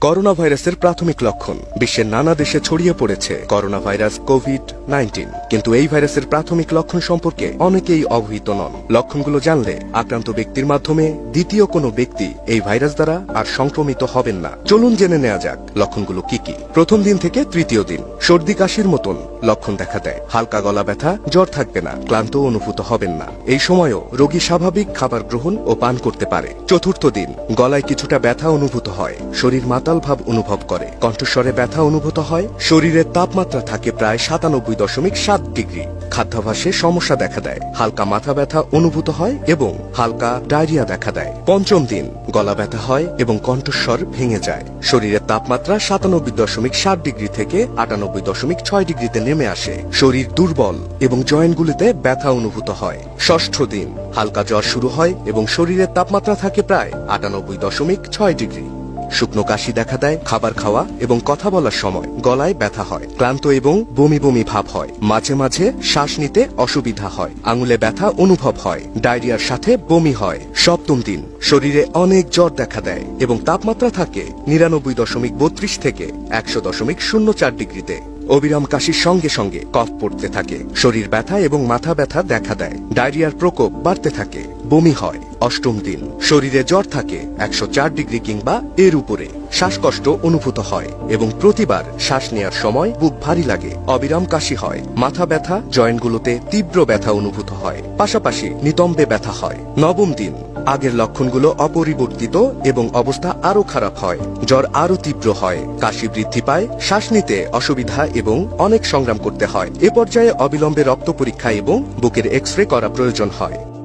Corona ভাইরাসের প্রাথমিক লক্ষণ। বিশ্বের নানা দেশে ছড়িয়ে পড়েছে করোনা ভাইরাস কোভিড নাইন্টিন। কিন্তু এই ভাইরাসের প্রাথমিক লক্ষণ সম্পর্কে অনেকেই অবহিত নন। লক্ষণগুলো জানলে আক্রান্ত ব্যক্তির মাধ্যমে দ্বিতীয় কোনো ব্যক্তি এই ভাইরাস দ্বারা আর সংক্রমিত হবেন না। চলুন জেনে নেওয়া যাক লক্ষণগুলো কি কি। প্রথম দিন থেকে তৃতীয় দিন। সর্দি কাশির মতন লক্ষণ দেখা দেয়। হালকা গলা ব্যথা, জ্বর থাকবে না ক্লান্ত অনুভূত হবেন না। এই সময়ও রোগী স্বাভাবিক খাবার গ্রহণ ও পান করতে পারে। চতুর্থ দিন, গলায় কিছুটা ব্যথা অনুভূত হয়। শরীর মাতাল ভাব অনুভব করে। কণ্ঠস্বরে ব্যথা অনুভূত হয়। শরীরের তাপমাত্রা থাকে প্রায় সাতানব্বই দশমিক সাত ডিগ্রি। খাদ্যাভাসে সমস্যা দেখা দেয়। হালকা মাথা ব্যথা অনুভূত হয় এবং হালকা ডায়রিয়া দেখা দেয়। পঞ্চম দিন, গলা ব্যথা হয় এবং কণ্ঠস্বর ভেঙে যায়। শরীরের তাপমাত্রা সাতানব্বই দশমিক সাত ডিগ্রি থেকে আটানব্বই দশমিক ছয় ডিগ্রিতে নেমে আসে। শরীর দুর্বল এবং জয়েন্টগুলিতে ব্যথা অনুভূত হয়। ষষ্ঠ দিন, হালকা জ্বর শুরু হয় এবং শরীরের তাপমাত্রা থাকে প্রায় আটানব্বই দশমিক ছয় ডিগ্রি। শুকনো কাশি দেখা দেয়, খাবার খাওয়া এবং কথা বলার সময় গলায় ব্যথা হয়, ক্লান্ত এবং বমি বমি ভাব হয়। মাঝে মাঝে শ্বাস নিতে অসুবিধা হয়, আঙুলে ব্যথা অনুভব হয়, ডায়রিয়ার সাথে বমি হয়। সপ্তম দিন, শরীরে অনেক জ্বর দেখা দেয় এবং তাপমাত্রা থাকে নিরানব্বই দশমিক বত্রিশ থেকে একশো দশমিক শূন্য চার ডিগ্রিতে। অবিরাম কাশির সঙ্গে সঙ্গে কফ পড়তে থাকে, শরীর ব্যথা এবং মাথা ব্যথা দেখা দেয়, ডায়রিয়ার প্রকোপ বাড়তে থাকে, বমি হয়। অষ্টম দিন। শরীরে জ্বর থাকে একশো চার ডিগ্রি কিংবা এর উপরে। শ্বাসকষ্ট অনুভূত হয় এবং প্রতিবার শ্বাস নেয়ার সময় বুক ভারী লাগে, অবিরাম কাশি হয়, মাথা ব্যথা, জয়েন্টগুলোতে তীব্র ব্যথা অনুভূত হয়, পাশাপাশি নিতম্বে ব্যথা হয়। নবম দিন, আগের লক্ষণগুলো অপরিবর্তিত এবং অবস্থা আরও খারাপ হয়, জ্বর আরও তীব্র হয়, কাশি বৃদ্ধি পায়, শ্বাস নিতে অসুবিধা এবং অনেক সংগ্রাম করতে হয়। এ পর্যায়ে অবিলম্বে রক্ত পরীক্ষা এবং বুকের এক্স রে করা প্রয়োজন হয়।